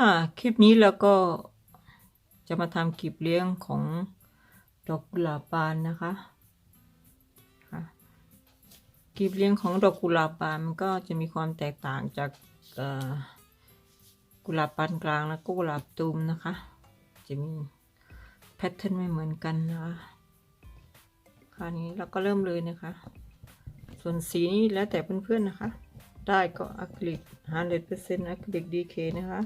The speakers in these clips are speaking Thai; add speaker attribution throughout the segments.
Speaker 1: ค่ะ คลิปนี้เราก็จะมาทำคลิปเลี้ยงของดอกกุหลาบบานนะคะคลิปเลี้ยงของดอกกุหลาบบานมันก็จะมีความแตกต่างจากกุหลาบปานกลางแล้วก็กุหลาบตูมนะคะ จะมีแพทเทิร์นไม่เหมือนกันนะคะคราวนี้เราก็เริ่มเลยนะคะ ส่วนสีนี้แล้วแต่เพื่อนๆนะคะ ได้ก็อะคริลิก 100%อะคริลิกดีเคนะคะ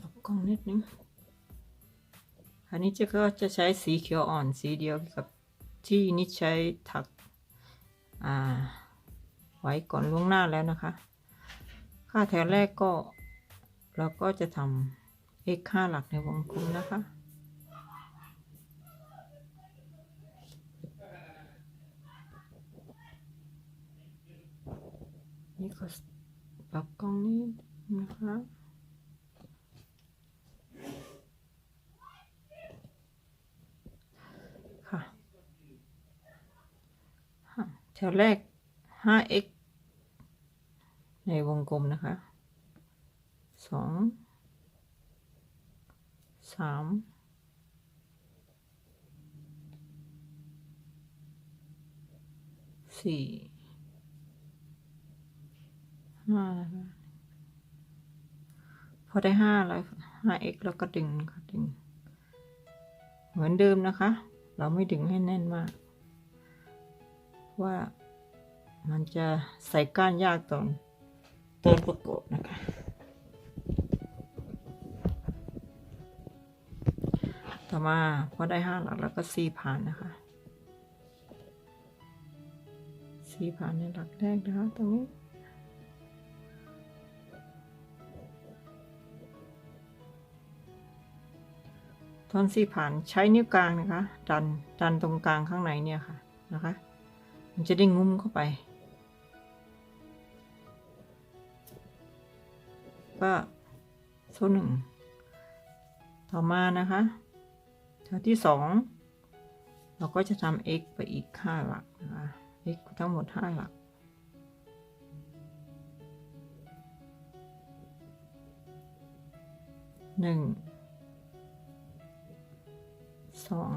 Speaker 1: ปับกล้องนิดนึง อันนี้จะก็จะใช้สีเขียวอ่อนสีเดียวกับที่นิดใช้ถักอ่าไว้ก่อนล่วงหน้าแล้วนะคะ ค่าแถวแรกก็เราก็จะทำ x ค่าหลักในวงกลมนะคะ นี่ก็ปรับกล้องนี้นะคะค่ะค่ะแถวแรก 5x ในวงกลมนะคะสองสามสี่ ห้าพอได้ห้าแล้วห้า x แล้วก็ดึงค่ะดึง เหมือนเดิมนะคะ เราไม่ดึงให้แน่นมาก ว่ามันจะใส่ก้านยากตอนตอนประกบนะคะ ต่อมาพอได้ห้าหลักแล้วก็สี่ผ่านนะคะสี่ผ่านในหลักแรกนะคะตรงนี้ ตอนสี่ผ่านใช้นิ้วกลางนะคะ ดันดันตรงกลางข้างในเนี่ยค่ะนะคะ มันจะได้งุ้มเข้าไป ก็โซ่หนึ่งต่อมานะคะแถวที่สองเราก็จะทำ x ไปอีกห้าหลักนะคะ x ทั้งหมดห้าหลักหนึ่ง สอง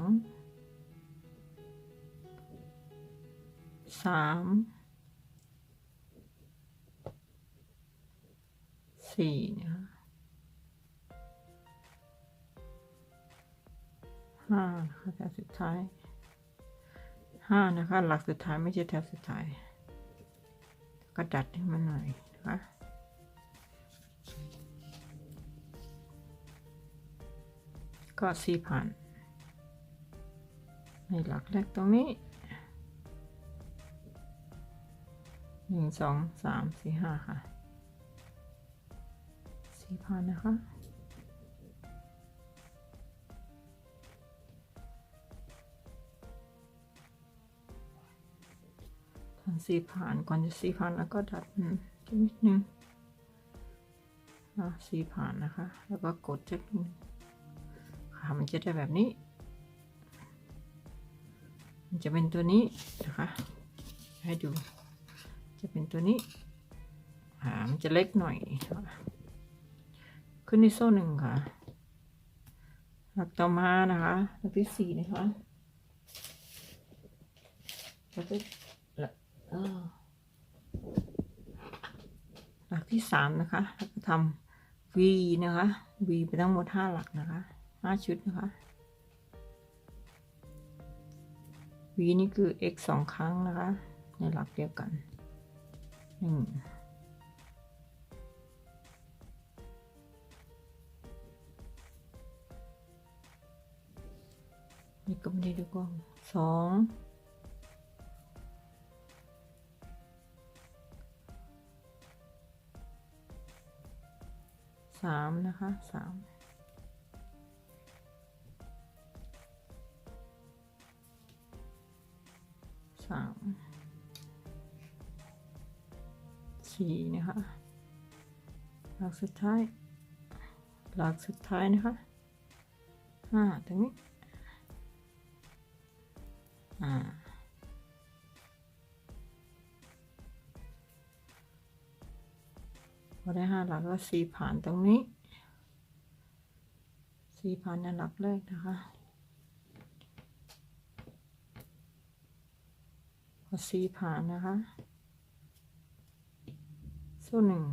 Speaker 1: สามสี่นะคะห้านะคะแถวสุดท้ายห้านะคะ หลักสุดท้ายไม่ใช่แถวสุดท้าย ก็ดัดให้มันหน่อยนะคะก็สี่ผ่าน นหลักแรกตรงนี้หนึ่งสองสามสี่ห้าค่ะสี่พันนะคะทำสี่ผ่านก่อนจะสี่ผ่านแล้วก็ดัดนิดนึงอะสี่ผ่านนะคะ แล้วก็กดจักนึงค่ะมันจะได้แบบนี้ จะเป็นตัวนี้นะคะ ให้ดู จะเป็นตัวนี้อ่ามันจะเล็กหน่อย ขึ้นในโซ่หนึ่งค่ะหลักต่อมานะคะหลักที่สี่นะคะหลักที่หลักอ่าหลักที่สามนะคะแล้วก็ทำ V นะคะ V ไปทั้งหมดห้าหลักนะคะห้าชุดนะคะ V นี่คือ x สองครั้งนะคะ ในหลักเดียวกันหนึ่งนี่ก็ไม่ได้ดูกล้องสองสามนะคะสาม สามสี่นะคะหลักสุดท้าย หลักสุดท้ายนะคะห้าตรงนี้อ่าพอได้ห้าหลักก็สี่ผ่านตรงนี้สี่ผ่านในหลักแรกนะคะ สีผ่านนะคะสู้หนึ่ง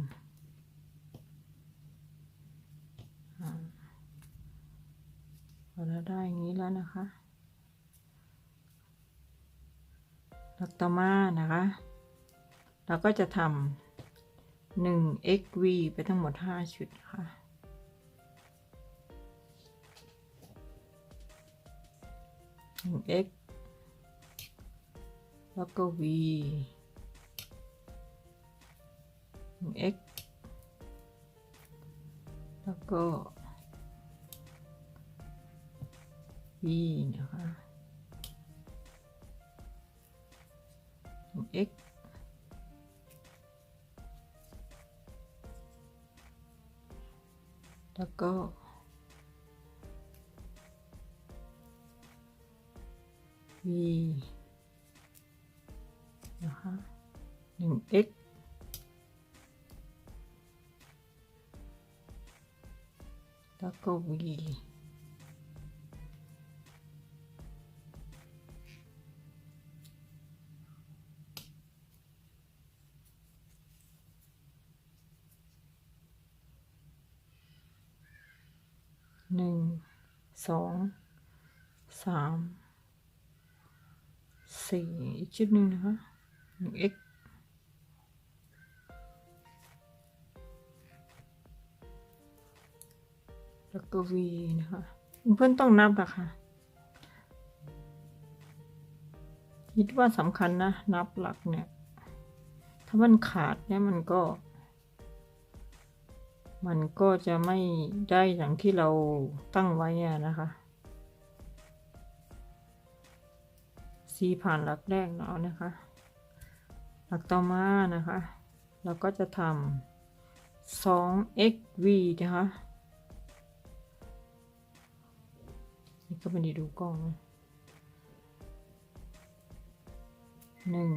Speaker 1: พอเราได้อย่างนี้แล้วนะคะหลักต่อมานะคะ เราก็จะทำหนึ่ง xv ไปทั้งหมดห้าชุดค่ะหนึ่ง x แล้วก็ v หนึ่ง x แล้วก็ v นะคะหนึ่ง x แล้วก็ v x แล้วก็ v หนึ่งสองสามสี่อีกชุดหนึ่งนะคะหนึ่ง x แล้วก็ v นะคะเพื่อนต้องนับอะค่ะ คิดว่าสำคัญนะ นับหลักเนี่ย ถ้ามันขาดเนี่ยมันก็ มันก็จะไม่ได้อย่างที่เราตั้งไว้อะนะคะซีผ่านหลักแรกแล้วนะคะ หลักต่อมานะคะ เราก็จะทำ 2xv นะคะ นี่ก็ไม่ได้ดูกล้องนะหนึ่ง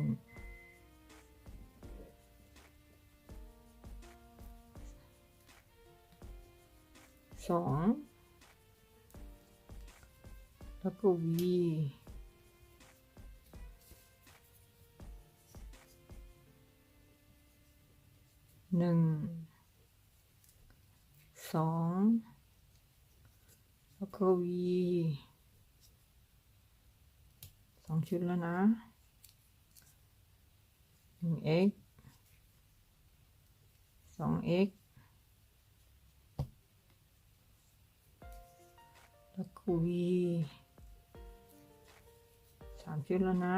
Speaker 1: สองแล้วก็ v หนึ่งสอง แล้วก็ v สองชุดแล้วนะหนึ่ง x สอง x แล้วก็ v สามชุดแล้วนะ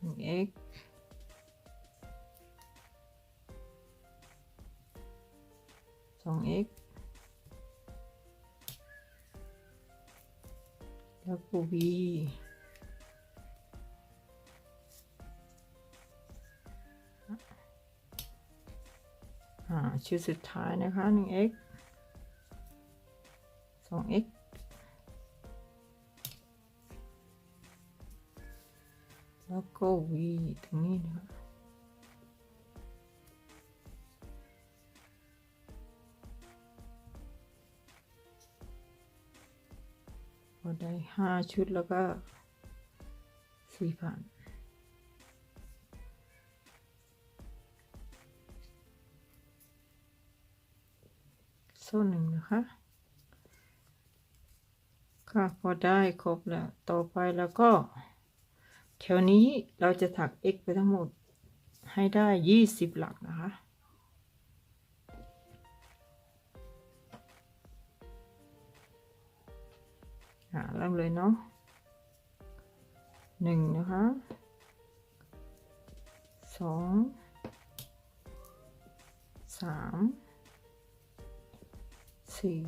Speaker 1: หนึ่ง x สอง x แล้วก็ v อ่าชุดสุดท้ายนะคะหนึ่ง x สอง x แล้วก็ v ตรงนี้นะคะ พอได้ห้าชุดแล้วก็สี่พันโซ่หนึ่งนะคะ ค่ะพอได้ครบแล้ว ต่อไปแล้วก็ แถวนี้เราจะถัก x ไปทั้งหมดให้ได้ยี่สิบหลักนะคะ เริ่มเลยเนาะหนึ่งนะคะสองสามสี่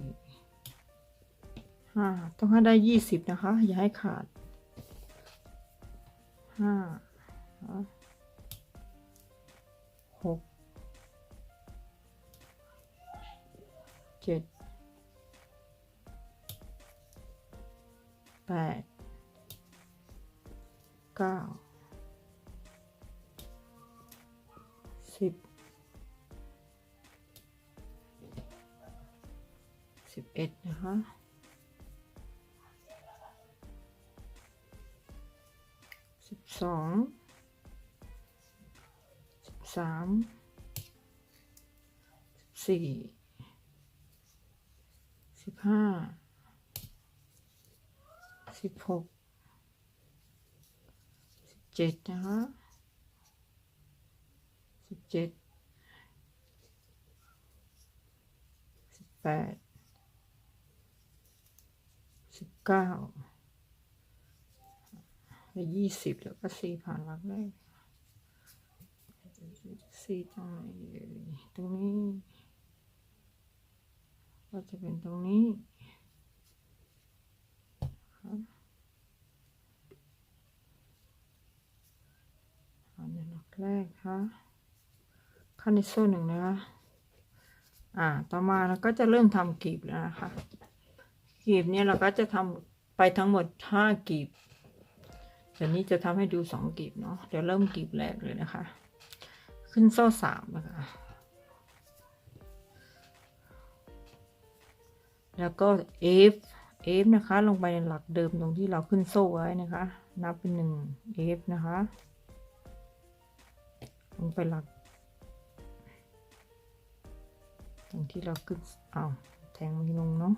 Speaker 1: ห้าต้องให้ได้ยี่สิบนะคะ อย่าให้ขาดห้าหกเจ็ด แปดเก้าสิบสิบเอ็ดนะคะสิบสองสิบสามสี่สิบห้า สิบหกสิบเจ็ดนะคะสิบเจ็ดสิบแปดสิบเก้าและยี่สิบแล้วก็สี่ผ่านหลักแรกสี่ตรงไหนตรงนี้ ก็จะเป็นตรงนี้ครับอันนี้หลัก แรกค่ะขั้นในโซ่หนึ่งนะคะ อ่า ต่อมาเราก็จะเริ่มทำกลีบแล้วนะคะกลีบเนี่ยเราก็จะทำไปทั้งหมดห้ากีบ เดี๋ยวนี้จะทำให้ดูสองกีบเนาะ เดี๋ยวเริ่มกลีบแรกเลยนะคะ ขึ้นโซ่สามนะคะ แล้วก็ F F นะคะ ลงไปในหลักเดิมตรงที่เราขึ้นโซ่ไว้นะคะ นับเป็นหนึ่ง F นะคะ ลงไปหลัก ตรงที่เราขึ้นเอาวแทงไม่ลงเนาะ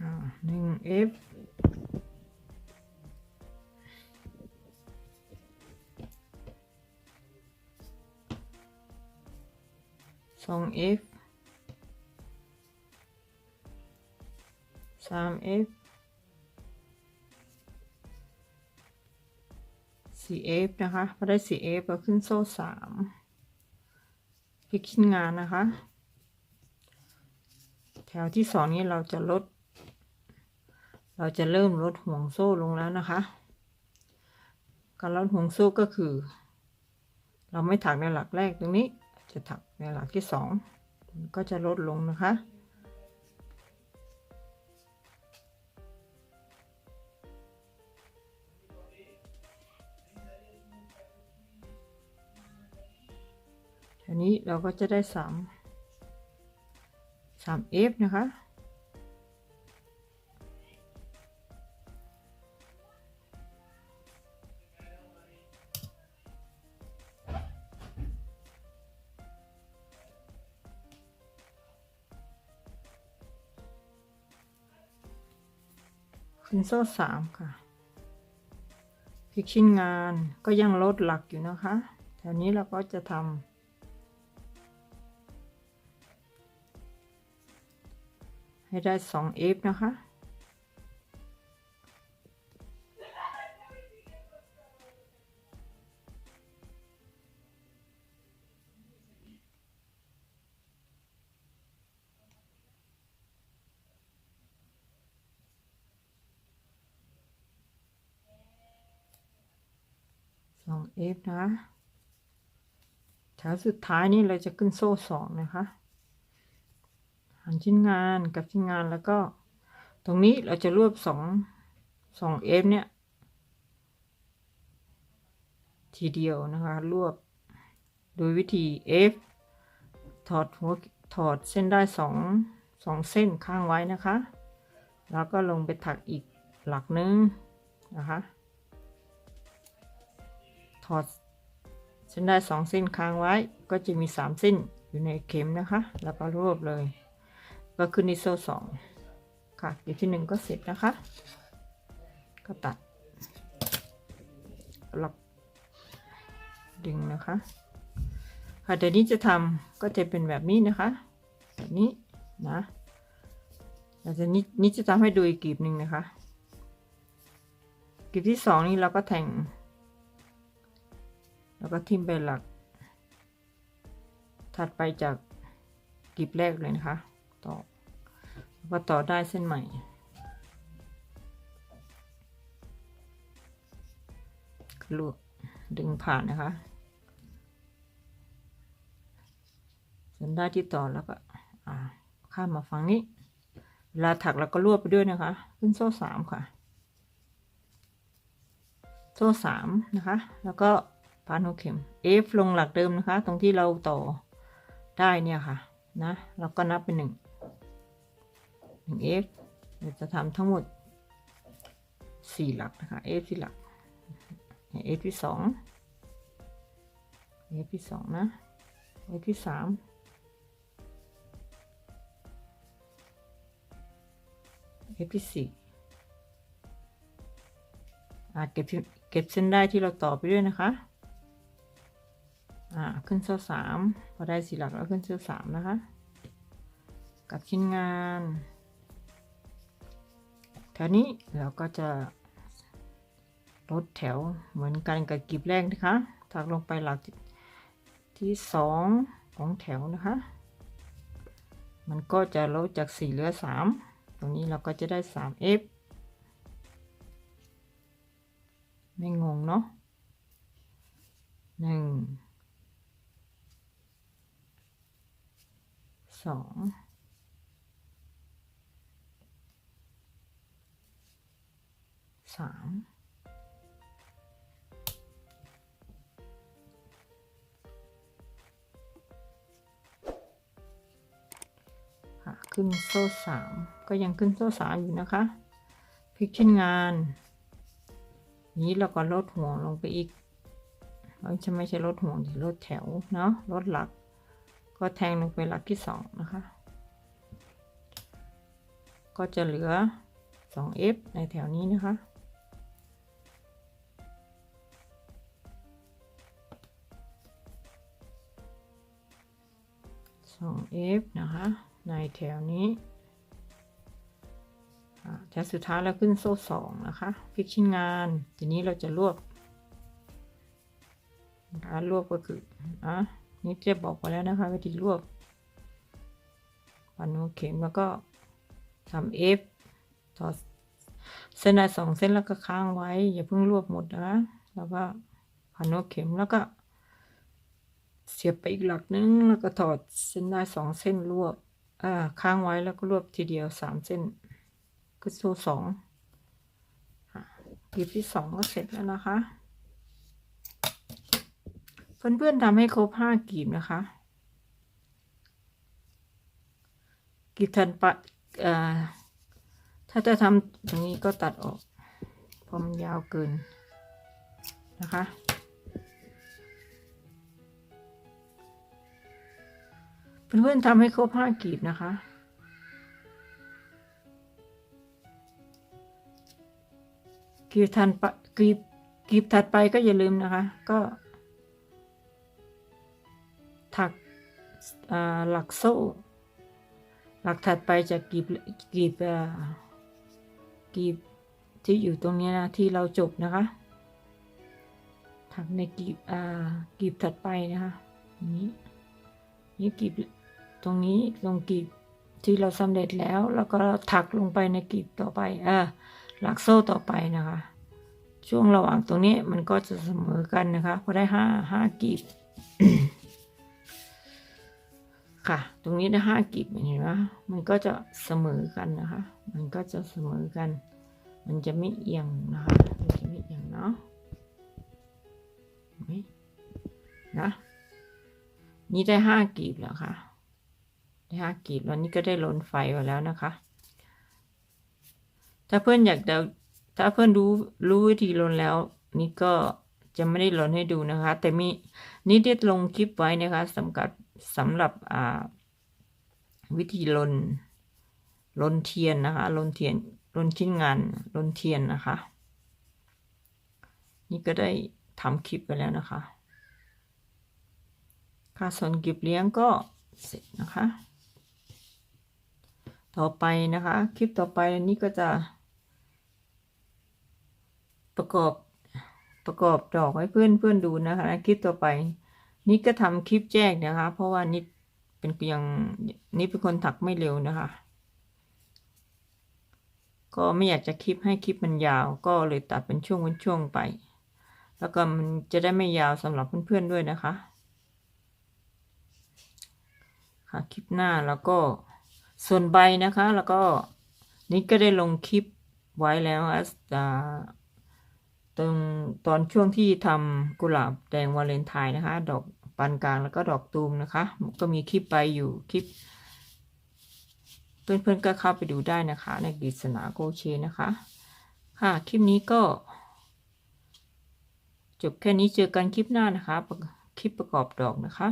Speaker 1: อ่าหนึ่ง F สอง F สาม F สี่ F นะคะพอได้สี่ F ก็ขึ้นโซ่สามพลิกชิ้นงานนะคะ แถวที่สองนี้เราจะลด เราจะเริ่มลดห่วงโซ่ลงแล้วนะคะ การลดห่วงโซ่ก็คือ เราไม่ถักในหลักแรกตรงนี้ จะถักในหลักที่สองก็จะลดลงนะคะ ทีนี้เราก็จะได้สามสาม F นะคะขึ้นโซ่สามค่ะพลิกชิ้นงานก็ยังลดหลักอยู่นะคะ แถวนี้เราก็จะทำ ให้ได้สอง F นะคะสอง F นะแถวสุดท้ายนี่เราจะขึ้นโซ่สองนะคะ หันชิ้นงานกับชิ้นงานแล้วก็ ตรงนี้เราจะรวบสองสอง F เนี่ย ทีเดียวนะคะ รวบโดยวิธี F ถอดหัวถอดเส้นได้สองสองเส้นข้างไว้นะคะ แล้วก็ลงไปถักอีกหลักนึงนะคะ ถอดเส้นได้สองเส้นค้างไว้ ก็จะมีสามเส้นอยู่ในเข็มนะคะ แล้วก็รวบเลย ก็ขึ้นในโซ่สองค่ะเดี๋ยวที่หนึ่งก็เสร็จนะคะ ก็ตัดล็อกดึงนะคะ ค่ะเดี๋ยวนี้จะทำก็จะเป็นแบบนี้นะคะ แบบนี้นะเราจะนี้นี้จะทำให้ดูอีกกลีบหนึ่งนะคะกลีบที่สองนี้เราก็แทง แล้วก็ทิ่มไปหลัก ถัดไปจากกลีบแรกเลยนะคะ ต่อ วก็ต่อได้เส้นใหม่ลวกดึงผ่านนะคะ ส่วนได้ที่ต่อแล้วก็ข้ามมาฝั่งนี้ เวลาถักเราก็รวบไปด้วยนะคะ ขึ้นโซ่สามค่ะ โซ่สามนะคะ แล้วก็พันหัวเข็ม F ลงหลักเดิมนะคะ ตรงที่เราต่อได้เนี่ยค่ะ นะเราก็นับเป็นหนึ่ง หนึ่ง F เราจะทำทั้งหมดสี่หลักนะคะ F ที่หลัก F ที่สอง F ที่สองนะ F ที่สาม F ที่สี่อ่าเก็บเก็บเส้นได้ที่เราต่อไปด้วยนะคะอ่าขึ้นเส้าสามพอได้สี่หลักแล้วขึ้นเส้าสามนะคะ กับชิ้นงาน วนี้เราก็จะลดแถวเหมือนกันกับกลีบแรกนะคะถักลงไปหลักที่สองของแถวนะคะ มันก็จะลดจากสี่เหลือสามตรงนี้เราก็จะได้สาม f ไม่งงเนาะหนึ่งสอง สามค่ะขึ้นโซ่สามก็ยังขึ้นโซ่สามอยู่นะคะพลิกชิ้นงาน นี้เราก็ลดห่วงลงไปอีกเราจะไม่ใช่ลดห่วงที่ลดแถวเนาะลดหลัก ก็แทงลงไปหลักที่สองนะคะ ก็จะเหลือ 2f ในแถวนี้นะคะ F นะคะ ในแถวนี้แถวสุดท้ายเราขึ้นโซ่สองนะคะฟิกชิ้นงาน ทีนี้เราจะรวบนะคะรวบก็คืออะนี่จะบอกไปแล้วนะคะวิธีรวบพันหัวเข็มแล้วก็ทำ F ต่อเส้นได้สองเส้นแล้วก็ค้างไว้ อย่าเพิ่งรวบหมดนะคะแล้วก็พันหัวเข็มแล้วก็ เสียบไปอีกหลักนึงแล้วก็ถอดเส้นได้สองเส้นรวบอ่าค้างไว้แล้วก็รวบทีเดียวสามเส้นคือโซ่สองกลีบที่สองก็เสร็จแล้วนะคะ เพื่อนๆทำให้ครบห้ากลีบนะคะกลีบทันปะอ่อถ้าจะทำตรงนี้ก็ตัดออกเพราะมันยาวเกินนะคะ เพื่อนๆทำให้ครบห้ากลีบนะคะ กีบทันปะกีบกีบถัดไปก็อย่าลืมนะคะ ก็ ถักหลักโซ่ หลักถัดไปจะกรีบกีบกีบที่อยู่ตรงนี้นะ ที่เราจบนะคะ ถักในกีบกีบถัดไปนะคะนี้นี่กีบ ตรงนี้ลงกรีบที่เราสำเร็จแล้ว แล้วก็ถักลงไปในกรีบต่อไปอ่าหลักโซ่ต่อไปนะคะ ช่วงระหว่างตรงนี้มันก็จะเสมอกันนะคะพอได้ห้าห้ากลีบค่ะ ตรงนี้ได้ห้ากีบเห็นไหมมันก็จะเสมอกันนะคะ มันก็จะเสมอกัน มันจะไม่เอียงนะคะ มันจะไม่เอียงเนาะนไหมนะนี่ได้ห้ากีบแล้วค่ะ ห้ากีบแล้วนี่ก็ได้ล้นไฟไว้แล้วนะคะ ถ้าเพื่อนอยากจะถ้าเพื่อนรู้รู้วิธีลนแล้ว นี่ก็จะไม่ได้ลนให้ดูนะคะ แต่มีนี่ได้ลงคลิปไว้นะคะสำหรับสำหรับอ่าวิธีลนลนเทียนนะคะลนเทียนลนชิ้นงานลนเทียนนะคะ นี่ก็ได้ทำคลิปไปแล้วนะคะ ค่ะส่วนกิบเลี้ยงก็เสร็จนะคะ ต่อไปนะคะ คลิปต่อไปอันนี้ก็จะ ประกอบประกอบดอกให้เพื่อนเพื่อนดูนะคะคลิปต่อไป นี่ก็ทำคลิปแจ้งนะคะ เพราะว่านี่เป็นเพียงนี่เป็นคนถักไม่เร็วนะคะ ก็ไม่อยากจะคลิปให้คลิปมันยาว ก็เลยตัดเป็นช่วงเป็นช่วงไป แล้วก็มันจะได้ไม่ยาวสำหรับเพื่อนๆด้วยนะคะ ค่ะคลิปหน้าแล้วก็ ส่วนใบนะคะ แล้วก็นี่ก็ได้ลงคลิปไว้แล้วอะอ่าตรงตอนช่วงที่ทำกุหลาบแดงวาเลนไทน์นะคะ ดอกปานกลางแล้วก็ดอกตูมนะคะ ก็มีคลิปไปอยู่คลิป เพื่อนๆก็เข้าไปดูได้นะคะ ในกฤษณาโกเชนะคะ ค่ะคลิปนี้ก็ จบแค่นี้เจอกันคลิปหน้านะคะ คลิปประกอบดอกนะคะ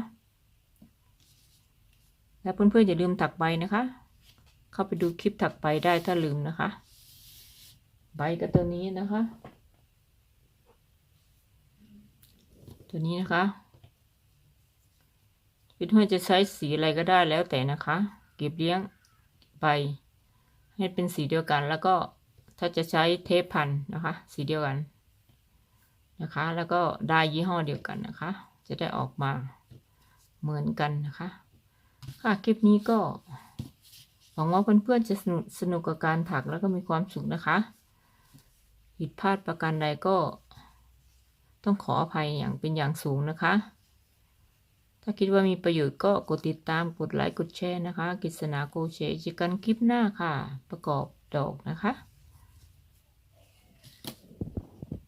Speaker 1: และเพื่อนๆอย่าลืมถักใบนะคะ เข้าไปดูคลิปถักใบได้ถ้าลืมนะคะ ใบก็ตัวนี้นะคะ ตัวนี้นะคะเพื่อนๆจะใช้สีอะไรก็ได้แล้วแต่นะคะเก็บเลี้ยงใบให้เป็นสีเดียวกัน แล้วก็ถ้าจะใช้เทปพันนะคะ สีเดียวกันนะคะ แล้วก็ได้ยี่ห้อเดียวกันนะคะ จะได้ออกมาเหมือนกันนะคะ ค่ะคลิปนี้ก็หวังว่าเพื่อนๆจะสนุกสนุกกับการถักแล้วก็มีความสุขนะคะผิดพลาดประการใดก็ ต้องขออภัยอย่างเป็นอย่างสูงนะคะ ถ้าคิดว่ามีประโยชน์ก็กดติดตามกดไลค์กดแชร์นะคะกฤษณาโกเชจิกันคลิปหน้าค่ะ ประกอบดอกนะคะ